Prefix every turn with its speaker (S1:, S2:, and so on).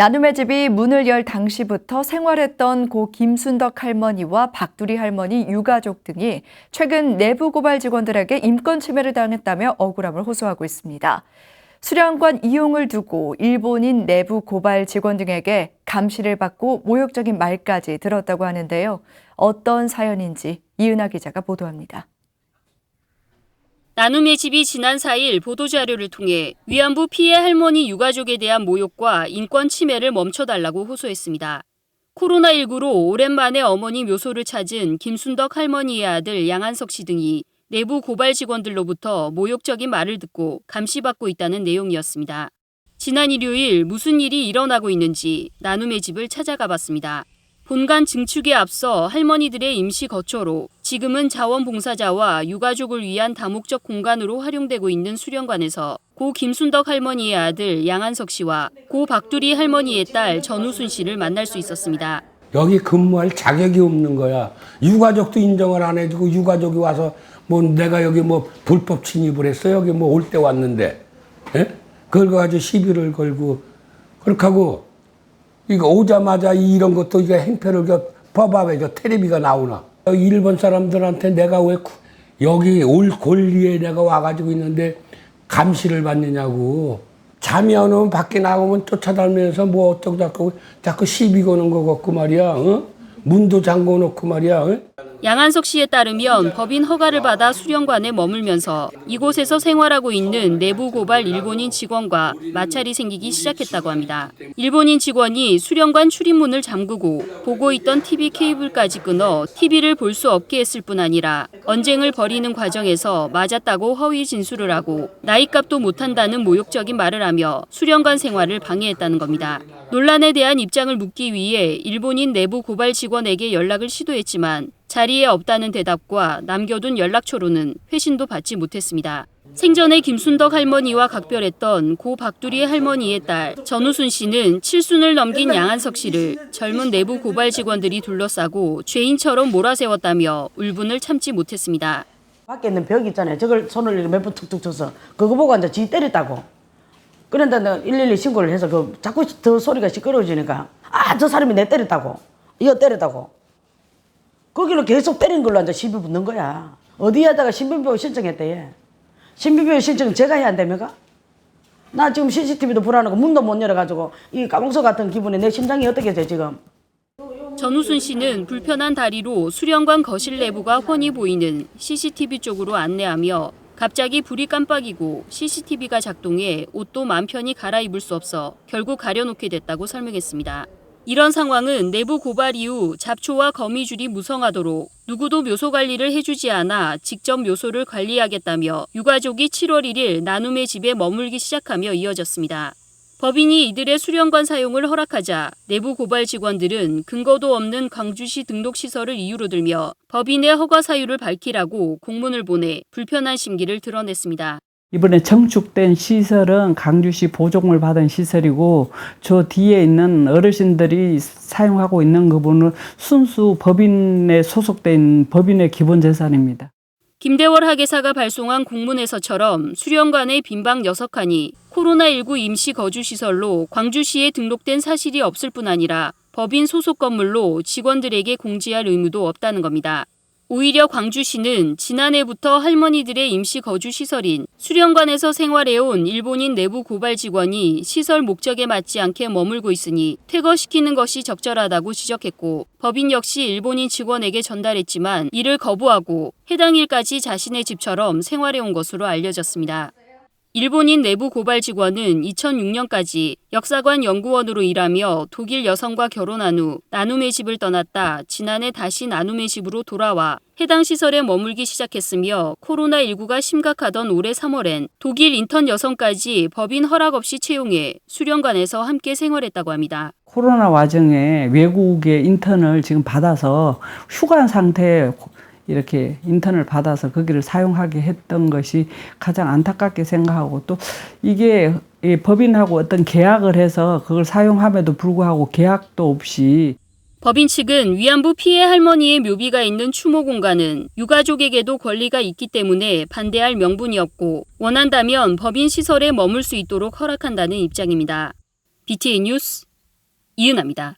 S1: 나눔의 집이 문을 열 당시부터 생활했던 고 김순덕 할머니와 박두리 할머니 유가족 등이 최근 내부 고발 직원들에게 인권 침해를 당했다며 억울함을 호소하고 있습니다. 수련관 이용을 두고 일본인 내부 고발 직원 등에게 감시를 받고 모욕적인 말까지 들었다고 하는데요. 어떤 사연인지 이은하 기자가 보도합니다.
S2: 나눔의 집이 지난 4일 보도자료를 통해 위안부 피해 할머니 유가족에 대한 모욕과 인권 침해를 멈춰달라고 호소했습니다. 코로나19로 오랜만에 어머니 묘소를 찾은 김순덕 할머니의 아들 양한석 씨 등이 내부 고발 직원들로부터 모욕적인 말을 듣고 감시받고 있다는 내용이었습니다. 지난 일요일 무슨 일이 일어나고 있는지 나눔의 집을 찾아가 봤습니다. 본관 증축에 앞서 할머니들의 임시 거처로 지금은 자원봉사자와 유가족을 위한 다목적 공간으로 활용되고 있는 수련관에서 고 김순덕 할머니의 아들 양한석 씨와 고 박두리 할머니의 딸 전우순 씨를 만날 수 있었습니다.
S3: 여기 근무할 자격이 없는 거야. 유가족도 인정을 안 해주고 유가족이 와서 뭐 내가 여기 뭐 불법 침입을 했어 여기 뭐 올 때 왔는데, 예? 그걸 가지고 시비를 걸고 그렇게 하고 이거 오자마자 이런 것도 이거 행패를 그 법앞에 저 테레비가 나오나. 일본 사람들한테 내가 왜 구- 여기 올 권리에 내가 와가지고 있는데 감시를 받느냐고. 잠이 안 오면 밖에 나오면 쫓아다니면서 뭐 어쩌고 자꾸 자꾸 시비 거는 거 같고 말이야. 어? 문도 잠궈 놓고 말이야. 어?
S2: 양한석 씨에 따르면 법인 허가를 받아 수련관에 머물면서 이곳에서 생활하고 있는 내부 고발 일본인 직원과 마찰이 생기기 시작했다고 합니다. 일본인 직원이 수련관 출입문을 잠그고 보고 있던 TV 케이블까지 끊어 TV를 볼 수 없게 했을 뿐 아니라 언쟁을 벌이는 과정에서 맞았다고 허위 진술을 하고 나이값도 못한다는 모욕적인 말을 하며 수련관 생활을 방해했다는 겁니다. 논란에 대한 입장을 묻기 위해 일본인 내부 고발 직원에게 연락을 시도했지만 자리에 없다는 대답과 남겨둔 연락처로는 회신도 받지 못했습니다. 생전에 김순덕 할머니와 각별했던 고 박두리 할머니의 딸 전우순 씨는 칠순을 넘긴 양한석 씨를 젊은 내부 고발 직원들이 둘러싸고 죄인처럼 몰아세웠다며 울분을 참지 못했습니다.
S4: 밖에 있는 벽 있잖아요. 저걸 손을 몇 번 툭툭 쳐서 그거 보고 이제 지 때렸다고. 그런데 내가 112 신고를 해서 그 자꾸 더 소리가 시끄러워지니까 아 저 사람이 내 때렸다고. 이거 때렸다고. 거기로 계속 때린 걸로 이제 시비 붙는 거야. 어디에다가 신변보호 신청했대 얘. 신변보호 신청 제가 해야 한다며가? 나 지금 CCTV도 불안하고 문도 못 열어가지고 이 까봉서 같은 기분에 내 심장이 어떻게 돼 지금.
S2: 전우순 씨는 불편한 다리로 수련관 거실 내부가 훤히 보이는 CCTV 쪽으로 안내하며 갑자기 불이 깜빡이고 CCTV가 작동해 옷도 맘 편히 갈아입을 수 없어 결국 가려놓게 됐다고 설명했습니다. 이런 상황은 내부 고발 이후 잡초와 거미줄이 무성하도록 누구도 묘소 관리를 해주지 않아 직접 묘소를 관리하겠다며 유가족이 7월 1일 나눔의 집에 머물기 시작하며 이어졌습니다. 법인이 이들의 수련관 사용을 허락하자 내부 고발 직원들은 근거도 없는 광주시 등록 시설을 이유로 들며 법인의 허가 사유를 밝히라고 공문을 보내 불편한 심기를 드러냈습니다.
S5: 이번에 정축된 시설은 강주시 보종을 받은 시설이고 저 뒤에 있는 어르신들이 사용하고 있는 그분은 순수 법인에 소속된 법인의 기본 재산입니다.
S2: 김대월 하계사가 발송한 공문에서처럼 수련관의 빈방 6칸이 코로나19 임시 거주시설로 광주시에 등록된 사실이 없을 뿐 아니라 법인 소속 건물로 직원들에게 공지할 의무도 없다는 겁니다. 오히려 광주시는 지난해부터 할머니들의 임시 거주 시설인 수련관에서 생활해온 일본인 내부 고발 직원이 시설 목적에 맞지 않게 머물고 있으니 퇴거시키는 것이 적절하다고 지적했고 법인 역시 일본인 직원에게 전달했지만 이를 거부하고 해당 일까지 자신의 집처럼 생활해온 것으로 알려졌습니다. 일본인 내부 고발 직원은 2006년까지 역사관 연구원으로 일하며 독일 여성과 결혼한 후 나눔의 집을 떠났다 지난해 다시 나눔의 집으로 돌아와 해당 시설에 머물기 시작했으며 코로나19가 심각하던 올해 3월엔 독일 인턴 여성까지 법인 허락 없이 채용해 수련관에서 함께 생활했다고 합니다.
S5: 코로나 와중에 외국의 인턴을 지금 받아서 휴관 상태에 이렇게 인턴을 받아서 거기를 사용하게 했던 것이 가장 안타깝게 생각하고 또 이게 이 법인하고 어떤 계약을 해서 그걸 사용함에도 불구하고 계약도 없이
S2: 법인 측은 위안부 피해 할머니의 묘비가 있는 추모 공간은 유가족에게도 권리가 있기 때문에 반대할 명분이었고 원한다면 법인 시설에 머물 수 있도록 허락한다는 입장입니다. BTA 뉴스 이은아입니다.